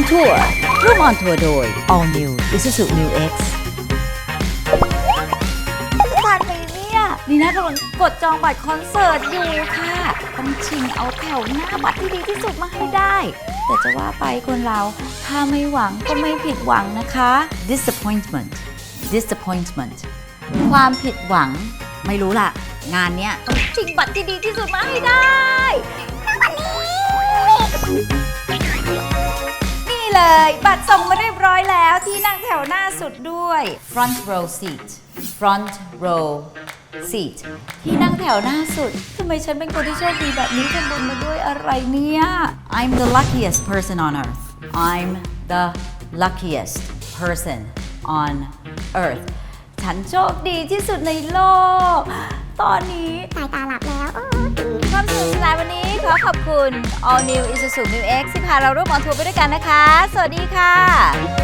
on Tour ร่วม on Tour โดย All New Isuzu New X ทันไหมเนี่ยลีน่ากำลังกดจองบัตรคอนเสิร์ตอยู่ค่ะ ต้องชิงเอาแถวหน้าบัตรที่ดีที่สุดมาให้ได้ แต่จะว่าไปคนเราถ้าไม่หวังก็ไม่ผิดหวังนะคะ disappointment disappointment ความผิดหวังไม่รู้ล่ะ งานเนี้ยต้องชิงบัตรที่ดีที่สุดมาให้ได้ เลย บัตรส่งมาเรียบร้อยแล้วที่นั่งแถวหน้าสุดด้วย front row seat front row seat ที่นั่งแถวหน้าสุดทำไมฉันเป็นคนที่โชคดีแบบนี้ทำบุญมาด้วยอะไรเนี่ย I'm the luckiest person on earth I'm the luckiest person on earth ฉันโชคดีที่สุดในโลก ตอนนี้สายตา อขอบคุณ All New Isuzu New X ที่พาเราร่วมออนทัวร์ไปด้วยกันนะคะ สวัสดีค่ะ